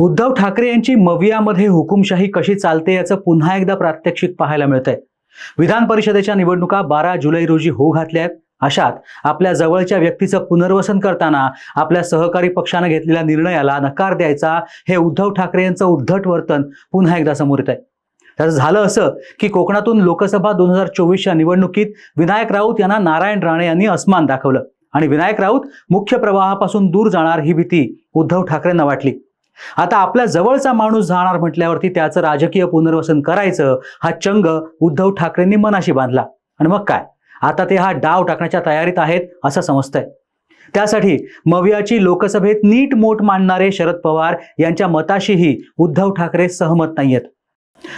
उद्धव ठाकरे यांची मवियामध्ये हुकुमशाही कशी चालते याचं पुन्हा एकदा प्रात्यक्षिक पाहायला मिळतंय. विधान परिषदेच्या निवडणुका बारा जुलै रोजी होऊ घातल्या आहेत. अशात आपल्या जवळच्या व्यक्तीचं पुनर्वसन करताना आपल्या सहकारी पक्षानं घेतलेल्या निर्णयाला नकार द्यायचा हे उद्धव ठाकरे यांचं उद्धट वर्तन पुन्हा एकदा समोर येत आहे त्याचं झालं असं की कोकणातून लोकसभा दोन हजार चोवीसच्या निवडणुकीत विनायक राऊत यांना नारायण राणे यांनी अस्मान दाखवलं. आणि विनायक राऊत मुख्य प्रवाहापासून दूर जाणार ही भीती उद्धव ठाकरेंना वाटली. आता आपल्या जवळचा माणूस जाणार म्हटल्यावरती त्याचं राजकीय पुनर्वसन करायचं हा चंग उद्धव ठाकरेंनी मनाशी बांधला. आणि मग काय? आता ते हा डाव टाकण्याच्या तयारीत आहेत असं समजतंय. त्यासाठी मवियाची लोकसभेत नीट मोठ मांडणारे शरद पवार यांच्या मताशीही उद्धव ठाकरे सहमत नाहीयेत.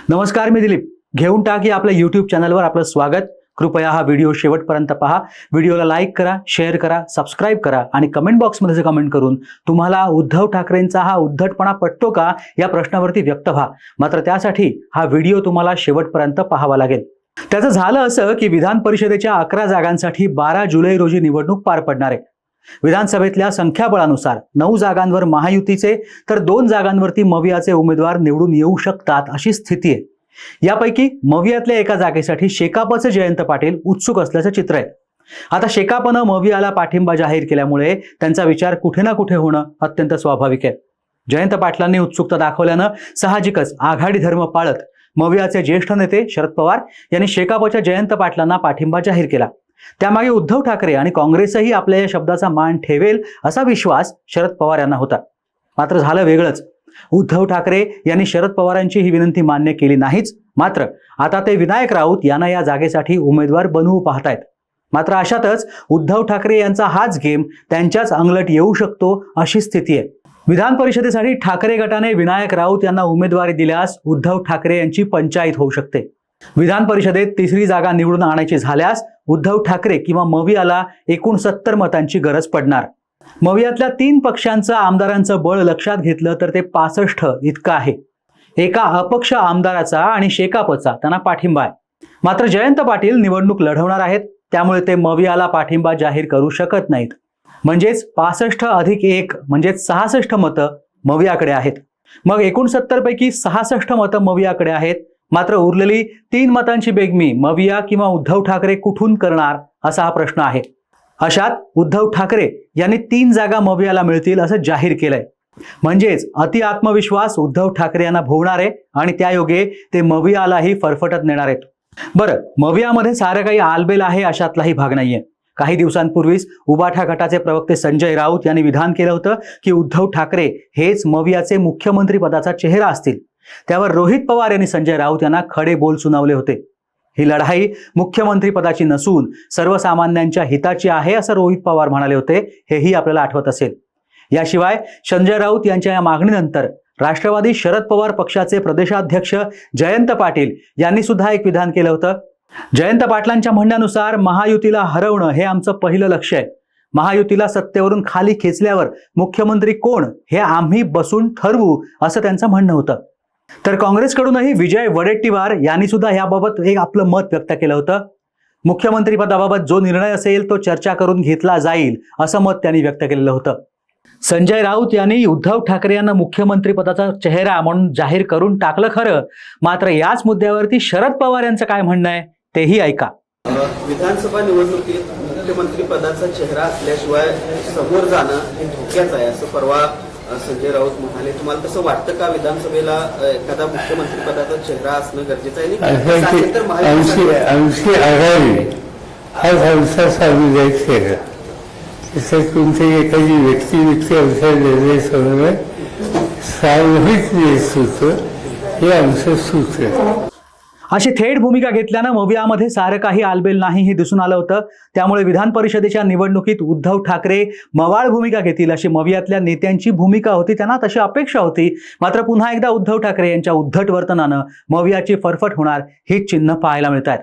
नमस्कार मी दिलीप. घेऊन टाक आपल्या युट्यूब चॅनलवर आपलं स्वागत. कृपया हा व्हिडिओ शेवटपर्यंत पहा. व्हिडिओला लाईक करा शेअर करा सबस्क्राईब करा आणि कमेंट बॉक्समध्ये कमेंट करून तुम्हाला उद्धव ठाकरेंचा हा उद्धटपणा पटतो का या प्रश्नावरती व्यक्त व्हा. मात्र त्यासाठी हा व्हिडिओ तुम्हाला शेवटपर्यंत पाहावा लागेल. त्याचं झालं असं की विधान परिषदेच्या अकरा जागांसाठी बारा जुलै रोजी निवडणूक पार पडणार आहे. विधानसभेतल्या संख्याबळानुसार नऊ जागांवर महायुतीचे तर दोन जागांवरती मवियाचे उमेदवार निवडून येऊ शकतात अशी स्थिती आहे. यापैकी मवियातल्या एका जागेसाठी शेकापचे जयंत पाटील उत्सुक असल्याचं चित्र आहे. आता शेकापनं मवियाला पाठिंबा जाहीर केल्यामुळे त्यांचा विचार कुठे ना कुठे होणं अत्यंत स्वाभाविक आहे. जयंत पाटलांनी उत्सुकता दाखवल्यानं साहजिकच आघाडी धर्म पाळत मवियाचे ज्येष्ठ नेते शरद पवार यांनी शेकापच्या जयंत पाटलांना पाठिंबा जाहीर केला. त्यामागे उद्धव ठाकरे आणि काँग्रेसही आपल्या या शब्दाचा मान ठेवेल असा विश्वास शरद पवार यांना होता. मात्र झालं वेगळंच. उद्धव ठाकरे यांनी शरद पवारांची ही विनंती मान्य केली नाहीच. मात्र आता ते विनायक राऊत यांना या जागेसाठी उमेदवार बनवू पाहतायत. मात्र अशातच उद्धव ठाकरे यांचा हाच गेम त्यांच्याच अंगलट येऊ शकतो अशी स्थिती आहे. विधान परिषदेसाठी ठाकरे गटाने विनायक राऊत यांना उमेदवारी दिल्यास उद्धव ठाकरे यांची पंचायत होऊ शकते. विधान परिषदेत तिसरी जागा निवडून आणायची झाल्यास उद्धव ठाकरे किंवा मवियाला एकूण सत्तर मतांची गरज पडणार. मवियातल्या तीन पक्षांचं आमदारांचं बळ लक्षात घेतलं तर ते पासष्ट इतकं आहे. एका अपक्ष आमदाराचा आणि शेकापचा त्यांना पाठिंबा आहे. मात्र जयंत पाटील निवडणूक लढवणार आहेत त्यामुळे ते मवियाला पाठिंबा जाहीर करू शकत नाहीत. म्हणजेच पासष्ट अधिक एक म्हणजेच सहासष्ट मतं मवियाकडे आहेत. मग एकोणसत्तर पैकी सहासष्ट मतं मवियाकडे आहेत. मात्र उरलेली तीन मतांची बेगमी मविया किंवा उद्धव ठाकरे कुठून करणार असा हा प्रश्न आहे. अशात उद्धव ठाकरे यांनी तीन जागा मवियाला मिळतील असं जाहीर केलंय. म्हणजेच अति आत्मविश्वास उद्धव ठाकरे यांना भोवणार आहे आणि त्यायोगे ते मवियालाही फरफटत नेणार आहेत. बरं मवियामध्ये सारं काही आलबेल आहे अशातलाही भाग नाहीये. काही दिवसांपूर्वीच उबाठा गटाचे प्रवक्ते संजय राऊत यांनी विधान केलं होतं की उद्धव ठाकरे हेच मवियाचे मुख्यमंत्री पदाचा चेहरा असतील. त्यावर रोहित पवार यांनी संजय राऊत यांना खडे बोल सुनावले होते. ही लढाई मुख्यमंत्री पदाची नसून सर्वसामान्यांच्या हिताची आहे असं रोहित पवार म्हणाले होते. हेही आपल्याला आठवत असेल. याशिवाय संजय राऊत यांच्या या मागणीनंतर राष्ट्रवादी शरद पवार पक्षाचे प्रदेशाध्यक्ष जयंत पाटील यांनी सुद्धा एक विधान केलं होतं. जयंत पाटलांच्या म्हणण्यानुसार महायुतीला हरवणं हे आमचं पहिलं लक्ष आहे. महायुतीला सत्तेवरून खाली खेचल्यावर मुख्यमंत्री कोण हे आम्ही बसून ठरवू असं त्यांचं म्हणणं होतं. तर काँग्रेसकडूनही विजय वडेट्टीवार यांनी सुद्धा याबाबत एक आपलं मत व्यक्त केलं होतं. मुख्यमंत्री पदाबाबत जो निर्णय असेल तो चर्चा करून घेतला जाईल असं मत त्यांनी व्यक्त केलेलं होतं. संजय राऊत यांनी उद्धव ठाकरे यांना मुख्यमंत्री पदाचा चेहरा म्हणून जाहीर करून टाकलं खरं. मात्र याच मुद्द्यावरती शरद पवार यांचं काय म्हणणं आहे तेही ऐका. विधानसभा निवडणुकीत मुख्यमंत्री पदाचा चेहरा असल्याशिवाय समोर जाणं हे धोक्याचं आहे असं परवा संजय राऊत म्हणाले तुम्हाला तसं वाटतं का विधानसभेला एखादा मुख्यमंत्री पदाचा चेहरा असणं गरजेचं आहे? आमची आघाडी हाच आमचा सामुदायिक चेहरा त्याच्यात कोणत्याही एखादी व्यक्ती व्यक्ती आमच्या निर्णय समन्वय सामूहिक नेतृत्व हे आमचं सूत्र अशी थेट भूमिका घेतल्यानं मवियामध्ये सारं काही आलबेल नाही हे दिसून आलं होतं. त्यामुळे विधान परिषदेच्या निवडणुकीत उद्धव ठाकरे मवाळ भूमिका घेतील अशी मवियातल्या नेत्यांची भूमिका होती त्यांना तशी अपेक्षा होती. मात्र पुन्हा एकदा उद्धव ठाकरे यांच्या उद्धट वर्तनानं मवियाची फरफट होणार ही चिन्ह पाहायला मिळत आहेत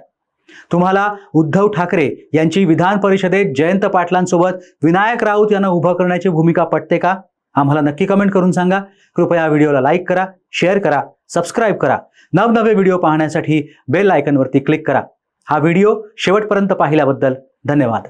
तुम्हाला उद्धव ठाकरे यांची विधान परिषदेत जयंत पाटलांसोबत विनायक राऊत यांना उभं करण्याची भूमिका पटते का? आम्हाला नक्की कमेंट करून सांगा. कृपया व्हिडिओला लाईक करा शेअर करा सबस्क्राईब करा. नवनवे व्हिडिओ पाहण्यासाठी बेल आयकनवरती क्लिक करा. हा व्हिडिओ शेवटपर्यंत पाहिल्याबद्दल धन्यवाद.